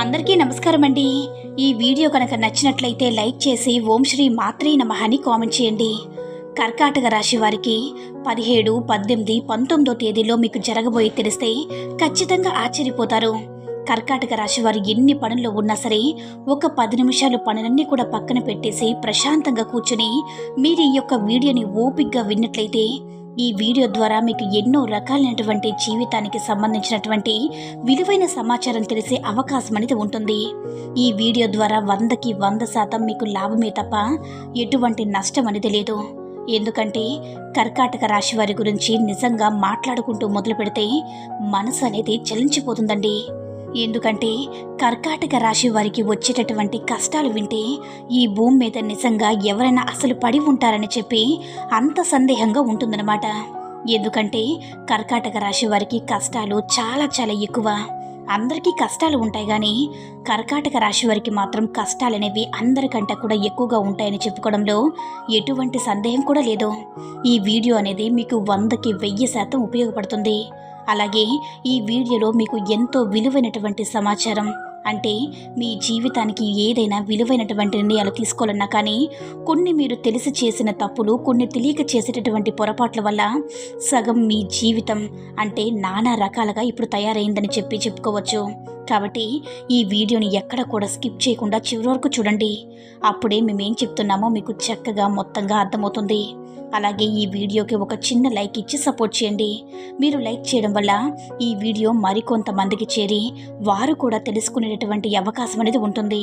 అందరికీ నమస్కారం అండి ఈ వీడియో కనుక నచ్చినట్లయితే లైక్ చేసి ఓం శ్రీ మాత్రే నమ అని కామెంట్ చేయండి. కర్కాటక రాశి వారికి పదిహేడు పద్దెనిమిది పంతొమ్మిదో తేదీలో మీకు జరగబోయే తెలిస్తే ఖచ్చితంగా ఆశ్చర్యపోతారు. కర్కాటక రాశి వారు ఎన్ని పనుల్లో ఉన్నా సరే ఒక పది నిమిషాలు పనులన్నీ కూడా పక్కన పెట్టేసి ప్రశాంతంగా కూర్చుని మీరు ఈ యొక్క వీడియోని ఓపిక్గా విన్నట్లయితే ఈ వీడియో ద్వారా మీకు ఎన్నో రకాలైనటువంటి జీవితానికి సంబంధించినటువంటి విలువైన సమాచారం తెలిసే అవకాశం అనేది ఉంటుంది. ఈ వీడియో ద్వారా వందకి వంద శాతం మీకు లాభమే తప్ప ఎటువంటి నష్టం అనేది లేదు. ఎందుకంటే కర్కాటక రాశి వారి గురించి నిజంగా మాట్లాడుకుంటూ మొదలు పెడితే మనసు అనేది చలించిపోతుందండి. ఎందుకంటే కర్కాటక రాశి వారికి వచ్చేటటువంటి కష్టాలు వింటే ఈ భూమి మీద నిజంగా ఎవరైనా అసలు పడి ఉంటారని చెప్పి అంత సందేహంగా ఉంటుందన్నమాట. ఎందుకంటే కర్కాటక రాశి వారికి కష్టాలు చాలా చాలా ఎక్కువ. అందరికీ కష్టాలు ఉంటాయి కానీ కర్కాటక రాశి వారికి మాత్రం కష్టాలు అనేవి అందరికంటే కూడా ఎక్కువగా ఉంటాయని చెప్పుకోవడంలో ఎటువంటి సందేహం కూడా లేదు. ఈ వీడియో అనేది మీకు వందకి వెయ్యి శాతం ఉపయోగపడుతుంది. అలాగే ఈ వీడియోలో మీకు ఎంతో విలువైనటువంటి సమాచారం. అంటే మీ జీవితానికి ఏదైనా విలువైనటువంటి నిర్ణయాలు తీసుకోవాలన్నా కానీ కొన్ని మీరు తెలిసి చేసిన తప్పులు కొన్ని తెలియక చేసేటటువంటి పొరపాట్ల వల్ల సగం మీ జీవితం అంటే నానా రకాలుగా ఇప్పుడు తయారైందని చెప్పి చెప్పుకోవచ్చు. కాబట్టి ఈ వీడియోని ఎక్కడ కూడా స్కిప్ చేయకుండా చివరి వరకు చూడండి. అప్పుడే మేమేం చెప్తున్నామో మీకు చక్కగా మొత్తంగా అర్థమవుతుంది. అలాగే ఈ వీడియోకి ఒక చిన్న లైక్ ఇచ్చి సపోర్ట్ చేయండి. మీరు లైక్ చేయడం వల్ల ఈ వీడియో మరికొంతమందికి చేరి వారు కూడా తెలుసుకునేటటువంటి అవకాశం అనేది ఉంటుంది.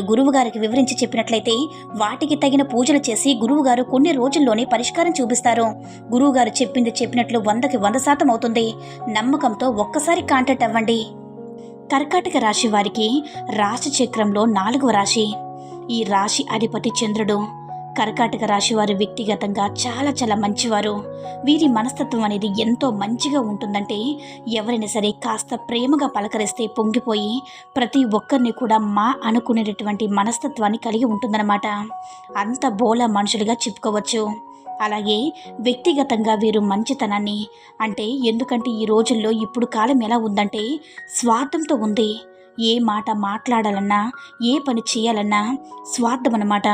గురువు గారికి వివరించి చెప్పినట్లయితే వాటికి తగిన పూజలు చేసి గురువుగారు కొన్ని రోజుల్లోనే పరిష్కారం చూపిస్తారు. గురువుగారు చెప్పింది చెప్పినట్లు వందకి వంద శాతం అవుతుంది. నమ్మకంతో ఒక్కసారి కాంటాక్ట్ అవ్వండి. కర్కాటక రాశి వారికి రాశి చక్రంలో నాలుగవ రాశి. ఈ రాశి అధిపతి చంద్రుడు. కర్కాటక రాశి వారు వ్యక్తిగతంగా చాలా చాలా మంచివారు. వీరి మనస్తత్వం అనేది ఎంతో మంచిగా ఉంటుందంటే ఎవరైనా సరే కాస్త ప్రేమగా పలకరిస్తే పొంగిపోయి ప్రతి ఒక్కరిని కూడా మా అనుకునేటటువంటి మనస్తత్వాన్ని కలిగి ఉంటుందన్నమాట. అంత బోల మనుషులుగా చెప్పుకోవచ్చు. అలాగే వ్యక్తిగతంగా వీరు మంచితనాన్ని అంటే ఎందుకంటే ఈ రోజుల్లో ఇప్పుడు కాలం ఎలా ఉందంటే స్వార్థంతో ఉంది. ఏ మాట మాట్లాడాలన్నా ఏ పని చేయాలన్నా స్వార్థం అన్నమాట.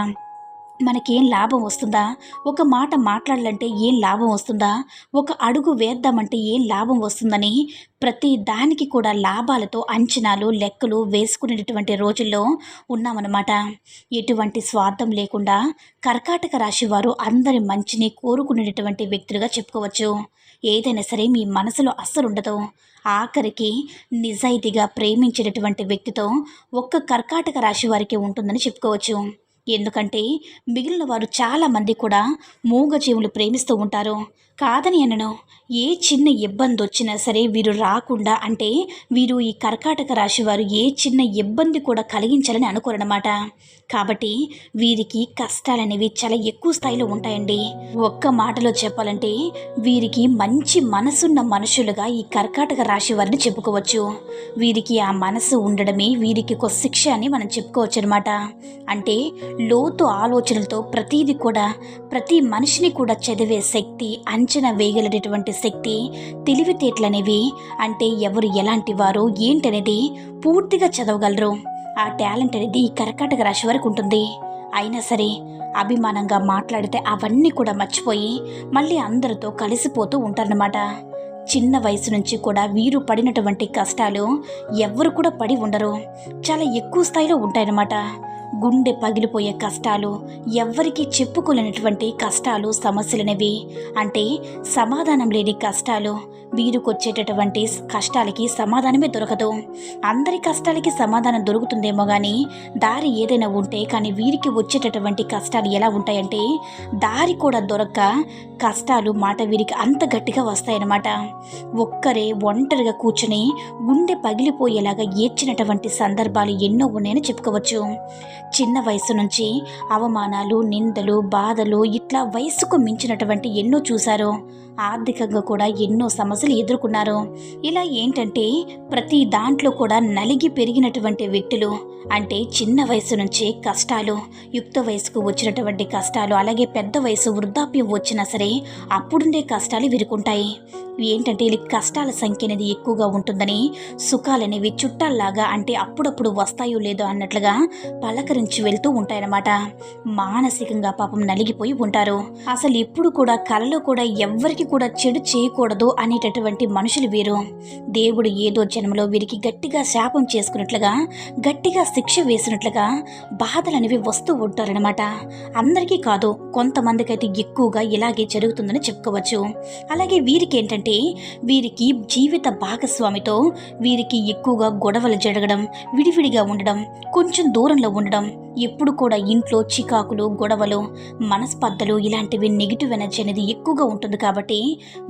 మనకేం లాభం వస్తుందా? ఒక మాట మాట్లాడాలంటే ఏం లాభం వస్తుందా? ఒక అడుగు వేద్దామంటే ఏం లాభం వస్తుందని ప్రతి దానికి కూడా లాభాలతో అంచనాలు లెక్కలు వేసుకునేటటువంటి రోజుల్లో ఉన్నామన్నమాట. ఎటువంటి స్వార్థం లేకుండా కర్కాటక రాశి వారు అందరి మంచిని కోరుకునేటటువంటి వ్యక్తులుగా చెప్పుకోవచ్చు. ఏదైనా సరే మీ మనసులో అస్సలు ఉండదు. ఆఖరికి నిజాయితీగా ప్రేమించేటటువంటి వ్యక్తితో ఒక్క కర్కాటక రాశి వారికి ఉంటుందని చెప్పుకోవచ్చు. ఎందుకంటే మిగిలిన వారు చాలామంది కూడా మూగజీవులు ప్రేమిస్తూ ఉంటారు. కాదని అనను ఏ చిన్న ఇబ్బంది వచ్చినా సరే వీరు రాకుండా అంటే వీరు ఈ కర్కాటక రాశి వారు ఏ చిన్న ఇబ్బంది కూడా కలిగించాలని అనుకోరనమాట కాబట్టి వీరికి కష్టాలనేవి చాలా ఎక్కువ స్థాయిలో ఉంటాయండి. ఒక్క మాటలో చెప్పాలంటే వీరికి మంచి మనసున్న మనుషులుగా ఈ కర్కాటక రాశి వారిని చెప్పుకోవచ్చు. వీరికి ఆ మనసు ఉండడమే వీరికి ఒక శిక్ష అని మనం చెప్పుకోవచ్చు అనమాట అంటే లోతు ఆలోచనలతో ప్రతీది కూడా ప్రతి మనిషిని కూడా చదివే శక్తి అంచనా వేయగలిగినటువంటి శక్తి తెలివితేటలనేవి. అంటే ఎవరు ఎలాంటి వారు ఏంటనేది పూర్తిగా చదవగలరు. ఆ టాలెంట్ అనేది ఈ కర్కాటక రాశి వరకు ఉంటుంది. అయినా సరే అభిమానంగా మాట్లాడితే అవన్నీ కూడా మర్చిపోయి మళ్ళీ అందరితో కలిసిపోతూ ఉంటారన్నమాట. చిన్న వయసు నుంచి కూడా వీరు పడినటువంటి కష్టాలు ఎవ్వరు కూడా పడి ఉండరు. చాలా ఎక్కువ స్థాయిలో ఉంటాయన్నమాట. గుండె పగిలిపోయే కష్టాలు ఎవ్వరికీ చెప్పుకోలేనటువంటి కష్టాలు సమస్యలనేవి. అంటే సమాధానం లేని కష్టాలు వీరికొచ్చేటటువంటి కష్టాలకి సమాధానమే దొరకదు. అందరి కష్టాలకి సమాధానం దొరుకుతుందేమో కానీ దారి ఏదైనా ఉంటే కానీ వీరికి వచ్చేటటువంటి కష్టాలు ఎలా ఉంటాయంటే దారి కూడా దొరక్క కష్టాలు మాట వీరికి అంత గట్టిగా వస్తాయన్నమాట. ఒక్కరే ఒంటరిగా కూర్చుని గుండె పగిలిపోయేలాగా ఏడ్చినటువంటి సందర్భాలు ఎన్నో ఉన్నాయని చెప్పుకోవచ్చు. చిన్న వయసు నుంచి అవమానాలు నిందలు బాధలు ఇట్లా వయసుకు మించినటువంటి ఎన్నో చూశారో. ఆర్థికంగా కూడా ఎన్నో సమస్యలు ఎదుర్కొన్నారు. ఇలా ఏంటంటే ప్రతి దాంట్లో కూడా నలిగి పెరిగినటువంటి వ్యక్తులు అంటే చిన్న వయసు నుంచే కష్టాలు యుక్త వయసుకు వచ్చినటువంటి కష్టాలు అలాగే పెద్ద వయసు వృద్ధాప్యం వచ్చినా సరే అప్పుడుండే కష్టాలు విరుకుంటాయి. ఏంటంటే వీళ్ళ కష్టాల సంఖ్య అనేది ఎక్కువగా ఉంటుందని సుఖాలనేవి చుట్టాల్లాగా అంటే అప్పుడప్పుడు వస్తాయో లేదో అన్నట్లుగా పలకరించి వెళ్తూ ఉంటాయన్నమాట. మానసికంగా పాపం నలిగిపోయి ఉంటారు. అసలు ఎప్పుడు కూడా కలలో కూడా ఎవ్వరికి కూడా చెడు చేయకూడదు అనేటటువంటి మనుషులు వీరు. దేవుడు ఏదో జన్మలో వీరికి గట్టిగా శాపం చేసుకున్నట్లుగా గట్టిగా శిక్ష వేసినట్లుగా బాధలు అనేవి వస్తూ ఉంటారనమాట అందరికీ కాదు కొంతమందికి అయితే ఎక్కువగా ఇలాగే జరుగుతుందని చెప్పుకోవచ్చు. అలాగే వీరికి ఏంటంటే వీరికి జీవిత భాగస్వామితో వీరికి ఎక్కువగా గొడవలు జరగడం విడివిడిగా ఉండడం కొంచెం దూరంలో ఉండడం ఎప్పుడు కూడా ఇంట్లో చికాకులు గొడవలు మనస్పర్ధలు ఇలాంటివి నెగిటివ్ ఎనర్జీ అనేది ఎక్కువగా ఉంటుంది కాబట్టి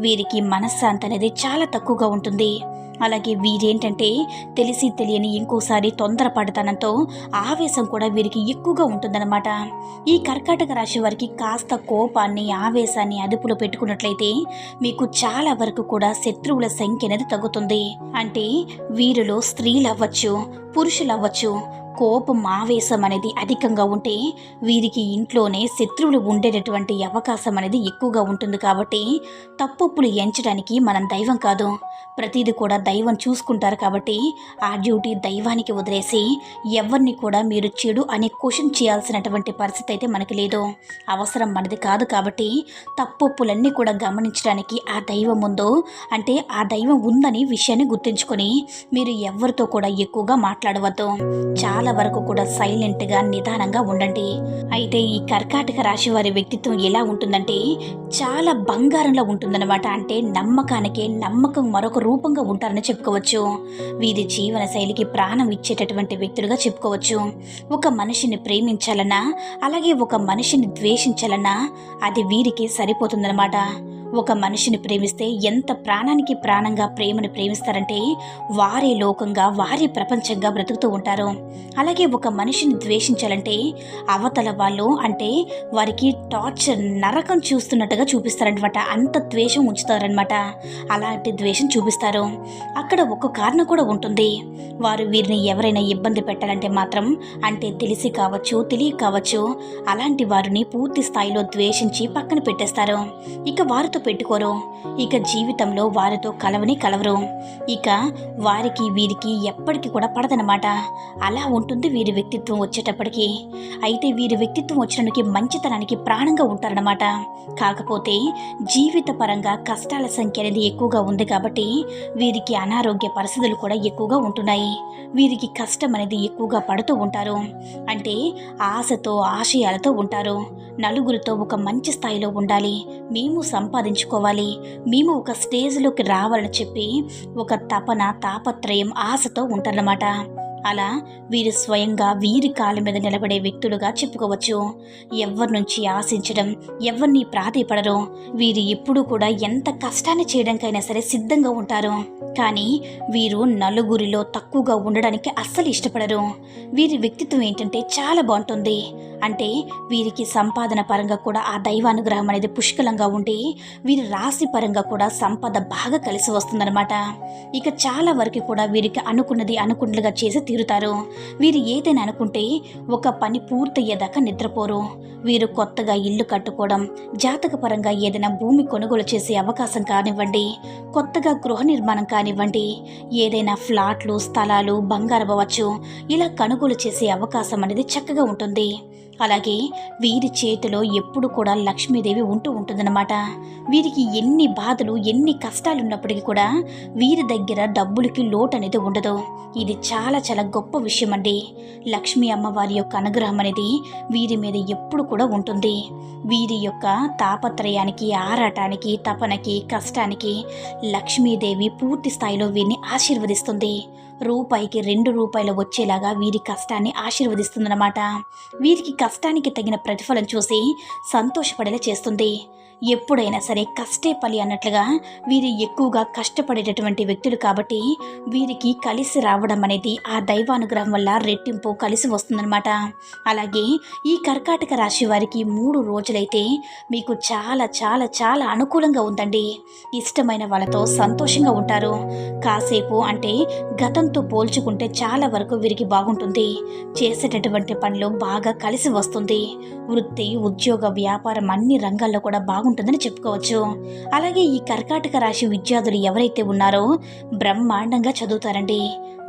వీరికి మనశ్శాంతి అనేది చాలా తక్కువగా ఉంటుంది. అలాగే వీరేంటంటే తెలిసి తెలియని ఇంకోసారి తొందరపడతనంతో ఆవేశం కూడా వీరికి ఎక్కువగా ఉంటుందన్నమాట. ఈ కర్కాటక రాశి వారికి కాస్త కోపాన్ని ఆవేశాన్ని అదుపులో పెట్టుకున్నట్లయితే మీకు చాలా వరకు కూడా శత్రువుల సంఖ్య అనేది తగ్గుతుంది. అంటే వీరిలో స్త్రీలు అవ్వచ్చు పురుషులు అవ్వచ్చు కోపం ఆవేశం అనేది అధికంగా ఉంటే వీరికి ఇంట్లోనే శత్రువులు ఉండేటటువంటి అవకాశం అనేది ఎక్కువగా ఉంటుంది కాబట్టి తప్పులు ఎంచడానికి మనం దైవం కాదు. ప్రతిదీ కూడా దైవం చూసుకుంటారు కాబట్టి ఆ డ్యూటీ దైవానికి వదిలేసి ఎవరిని కూడా మీరు చెడు అనే క్వశ్చన్ చేయాల్సినటువంటి పరిస్థితి అయితే మనకి లేదు. అవసరం మనది కాదు కాబట్టి తప్పులన్నీ కూడా గమనించడానికి ఆ దైవం ఉందో అంటే ఆ దైవం ఉందని విషయాన్ని గుర్తుంచుకొని మీరు ఎవరితో కూడా ఎక్కువగా మాట్లాడవద్దు. చాలా వరకు కూడా సైలెంట్గా నిదానంగా ఉండండి. అయితే ఈ కర్కాటక రాశి వారి వ్యక్తిత్వం ఎలా ఉంటుందంటే చాలా బంగారంలో ఉంటుందన్నమాట. అంటే నమ్మకానికి నమ్మకం మరొక రూపంగా ఉంటారని చెప్పుకోవచ్చు. వీరి జీవన శైలికి ప్రాణం ఇచ్చేటటువంటి వ్యక్తులుగా చెప్పుకోవచ్చు. ఒక మనిషిని ప్రేమించాలన్నా అలాగే ఒక మనిషిని ద్వేషించాలన్నా అది వీరికి సరిపోతుందన్నమాట. ఒక మనిషిని ప్రేమిస్తే ఎంత ప్రాణానికి ప్రాణంగా ప్రేమను ప్రేమిస్తారంటే వారే లోకంగా వారే ప్రపంచంగా బ్రతుకుతూ ఉంటారు. అలాగే ఒక మనిషిని ద్వేషించాలంటే అవతల వాళ్ళు అంటే వారికి టార్చర్ నరకం చూస్తున్నట్టుగా చూపిస్తారనమాట అంత ద్వేషం ఉంచుతారనమాట అలాంటి ద్వేషం చూపిస్తారు. అక్కడ ఒక కారణం కూడా ఉంటుంది. వారు వీరిని ఎవరైనా ఇబ్బంది పెట్టాలంటే మాత్రం అంటే తెలిసి కావచ్చు తెలియ కావచ్చు అలాంటి వారిని పూర్తి స్థాయిలో ద్వేషించి పక్కన పెట్టేస్తారు. ఇక వారితో పెట్టుకోరు. ఇక జీవితంలో వారితో కలవని కలవరు. ఇక వారికి వీరికి ఎప్పటికీ కూడా పడదనమాట అలా ఉంటుంది వీరి వ్యక్తిత్వం వచ్చేటప్పటికి. అయితే వీరి వ్యక్తిత్వం వచ్చినకి మంచితనానికి ప్రాణంగా ఉంటారనమాట కాకపోతే జీవిత పరంగా కష్టాల సంఖ్య అనేది ఎక్కువగా ఉంది కాబట్టి వీరికి అనారోగ్య పరిస్థితులు కూడా ఎక్కువగా ఉంటున్నాయి. వీరికి కష్టం అనేది ఎక్కువగా పడుతూ ఉంటారు. అంటే ఆశతో ఆశయాలతో ఉంటారు. నలుగురితో ఒక మంచి స్థాయిలో ఉండాలి. మేము సంపాదించుకోవాలి. మేము ఒక స్టేజ్లోకి రావాలని చెప్పి ఒక తపన తాపత్రయం ఆశతో ఉంటారన్నమాట. అలా వీరు స్వయంగా వీరి కాళ్ళ మీద నిలబడే వ్యక్తులుగా చెప్పుకోవచ్చు. ఎవరి నుంచి ఆశించడం ఎవరిని ప్రాధేయపడరు. వీరు ఎప్పుడూ కూడా ఎంత కష్టాన్ని చేయడానికైనా సరే సిద్ధంగా ఉంటారు. కానీ వీరు నలుగురిలో తక్కువగా ఉండడానికి అస్సలు ఇష్టపడరు. వీరి వ్యక్తిత్వం ఏంటంటే చాలా బాగుంటుంది. అంటే వీరికి సంపాదన పరంగా కూడా ఆ దైవానుగ్రహం అనేది పుష్కలంగా ఉండి వీరి రాశి పరంగా కూడా సంపద బాగా కలిసి వస్తుందన్నమాట. ఇక చాలా వరకు కూడా వీరికి అనుకున్నది అనుకున్నట్లుగా చేసి తీరుతారు. వీరు ఏదైనా అనుకుంటే ఒక పని పూర్తయ్యేదాకా నిద్రపోరు. వీరు కొత్తగా ఇల్లు కట్టుకోవడం జాతక పరంగా ఏదైనా భూమి కొనుగోలు చేసే అవకాశం కానివ్వండి కొత్తగా గృహ నిర్మాణం కానివ్వండి ఏదైనా ఫ్లాట్లు స్థలాలు బంగారం అవ్వచ్చు ఇలా కొనుగోలు చేసే అవకాశం అనేది చక్కగా ఉంటుంది. అలాగే వీరి చేతిలో ఎప్పుడు కూడా లక్ష్మీదేవి ఉంటూ ఉంటుందన్నమాట. వీరికి ఎన్ని బాధలు ఎన్ని కష్టాలు ఉన్నప్పటికీ కూడా వీరి దగ్గర డబ్బులకి లోటు అనేది ఉండదు. ఇది చాలా చాలా గొప్ప విషయం అండి లక్ష్మీ అమ్మవారి యొక్క అనుగ్రహం అనేది వీరి మీద ఎప్పుడు కూడా ఉంటుంది. వీరి యొక్క తాపత్రయానికి ఆరాటానికి తపనకి కష్టానికి లక్ష్మీదేవి పూర్తి స్థాయిలో వీరిని ఆశీర్వదిస్తుంది. రూపాయికి రెండు రూపాయలు వచ్చేలాగా వీరి కష్టాన్ని ఆశీర్వదిస్తుందన్నమాట. వీరికి కష్టానికి తగిన ప్రతిఫలం చూసి సంతోషపడేలా చేస్తుంది. ఎప్పుడైనా సరే కష్టే పలి అన్నట్లుగా వీరు ఎక్కువగా కష్టపడేటటువంటి వ్యక్తులు కాబట్టి వీరికి కలిసి రావడం అనేది ఆ దైవానుగ్రహం వల్ల రెట్టింపు కలిసి వస్తుందన్నమాట. అలాగే ఈ కర్కాటక రాశి వారికి మూడు రోజులైతే మీకు చాలా చాలా చాలా అనుకూలంగా ఉందండి. ఇష్టమైన వాళ్ళతో సంతోషంగా ఉంటారు. కాసేపు అంటే గతంతో పోల్చుకుంటే చాలా వరకు వీరికి బాగుంటుంది. చేసేటటువంటి పనులు బాగా కలిసి వస్తుంది. వృత్తి ఉద్యోగ వ్యాపారం అన్ని రంగాల్లో కూడా బాగుంటుందని చెప్పుకోవచ్చు. అలాగే ఈ కర్కాటక రాశి విద్యార్థులు ఎవరైతే ఉన్నారో బ్రహ్మాండంగా చదువుతారండి.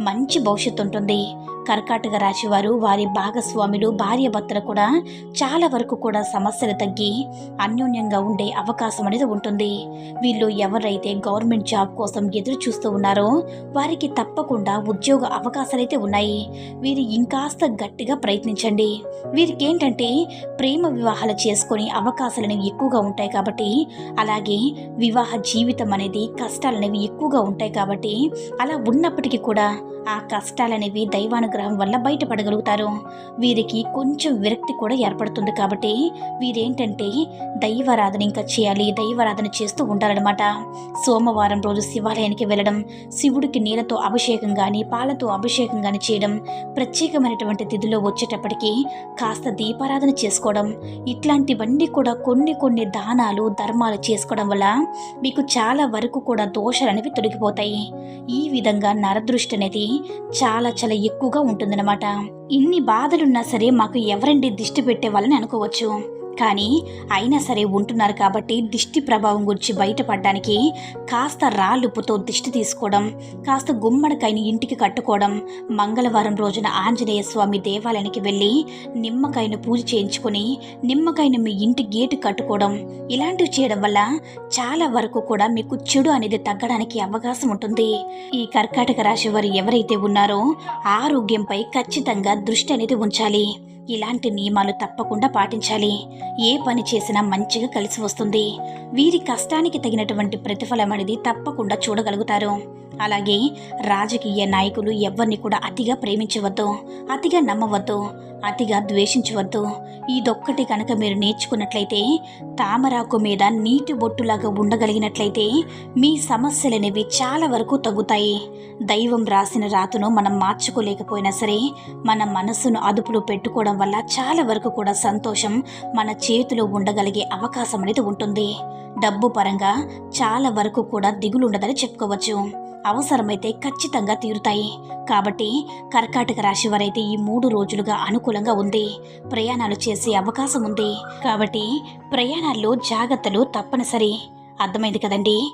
మంచి భవిష్యత్తు ఉంటుంది. కర్కాటక రాశివారు వారి భాగస్వాములు భార్య భర్తలు కూడా చాలా వరకు కూడా సమస్యలు తగ్గి అన్యోన్యంగా ఉండే అవకాశం అనేది ఉంటుంది. వీళ్ళు ఎవరైతే గవర్నమెంట్ జాబ్ కోసం ఎదురు చూస్తూ ఉన్నారో వారికి తప్పకుండా ఉద్యోగ అవకాశాలు అయితే ఉన్నాయి. వీరు ఇంకాస్త గట్టిగా ప్రయత్నించండి. వీరికి ఏంటంటే ప్రేమ వివాహాలు చేసుకొని అవకాశాలు అనేవి ఎక్కువగా ఉంటాయి కాబట్టి అలాగే వివాహ జీవితం అనేది కష్టాలు అనేవి ఎక్కువగా ఉంటాయి కాబట్టి అలా ఉన్నప్పటికీ కూడా ఆ కష్టాలనేవి దైవానుగ్రహం వల్ల బయటపడగలుగుతారు. వీరికి కొంచెం విరక్తి కూడా ఏర్పడుతుంది కాబట్టి వీరేంటంటే దైవారాధన ఇంకా చేయాలి దైవారాధన చేస్తూ ఉంటారనమాట సోమవారం రోజు శివాలయానికి వెళ్ళడం శివుడికి నీళ్ళతో అభిషేకం కానీ పాలతో అభిషేకం కానీ చేయడం ప్రత్యేకమైనటువంటి తిథిలో వచ్చేటప్పటికి కాస్త దీపారాధన చేసుకోవడం ఇట్లాంటివన్నీ కూడా కొన్ని కొన్ని దానాలు ధర్మాలు చేసుకోవడం వల్ల మీకు చాలా వరకు కూడా దోషాలు అనేవి తొలగిపోతాయి. ఈ విధంగా నరదృష్టి అనేది చాలా చాలా ఎక్కువగా ఉంటుందన్నమాట. ఇన్ని బాధలున్నా సరే మాకు ఎవరండి దిష్టి పెట్టే వాళ్ళని అనుకోవచ్చు. కానీ అయినా సరే ఉంటున్నారు కాబట్టి దిష్టి ప్రభావం గురించి బయటపడడానికి కాస్త రాళ్ళుప్పుతో దిష్టి తీసుకోవడం కాస్త గుమ్మడికాయని ఇంటికి కట్టుకోవడం మంగళవారం రోజున ఆంజనేయ స్వామి దేవాలయానికి వెళ్ళి నిమ్మకాయను పూజ చేయించుకొని నిమ్మకాయను మీ ఇంటి గేటు కట్టుకోవడం ఇలాంటివి చేయడం వల్ల చాలా వరకు కూడా మీకు చెడు అనేది తగ్గడానికి అవకాశం ఉంటుంది. ఈ కర్కాటక రాశి వారు ఎవరైతే ఉన్నారో ఆరోగ్యంపై ఖచ్చితంగా దృష్టి అనేది ఉంచాలి. ఇలాంటి నియమాలు తప్పకుండా పాటించాలి. ఏ పని చేసినా మంచిగా కలిసి వస్తుంది. వీరి కష్టానికి తగినటువంటి ప్రతిఫలం అనేది తప్పకుండా చూడగలుగుతారు. అలాగే రాజకీయ నాయకులు ఎవరిని కూడా అతిగా ప్రేమించవద్దు అతిగా నమ్మవద్దు అతిగా ద్వేషించవద్దు. ఇదొక్కటి కనుక మీరు నేర్చుకున్నట్లయితే తామరాకు మీద నీటి బొట్టులాగా ఉండగలిగినట్లయితే మీ సమస్యలనేవి చాలా వరకు తగ్గుతాయి. దైవం రాసిన రాతను మనం మార్చుకోలేకపోయినా సరే మన మనస్సును అదుపులో పెట్టుకోవడం వల్ల చాలా వరకు కూడా సంతోషం మన చేతిలో ఉండగలిగే అవకాశం అనేది ఉంటుంది. డబ్బు పరంగా చాలా వరకు కూడా దిగులు ఉండదని చెప్పుకోవచ్చు. అవసరమైతే ఖచ్చితంగా తీరుతాయి. కాబట్టి కర్కాటక రాశి వారైతే ఈ మూడు రోజులుగా అనుకూలంగా ఉంది. ప్రయాణాలు చేసే అవకాశం ఉంది. కాబట్టి ప్రయాణాల్లో జాగ్రత్తలు తప్పనిసరి. అర్థమైంది కదండి?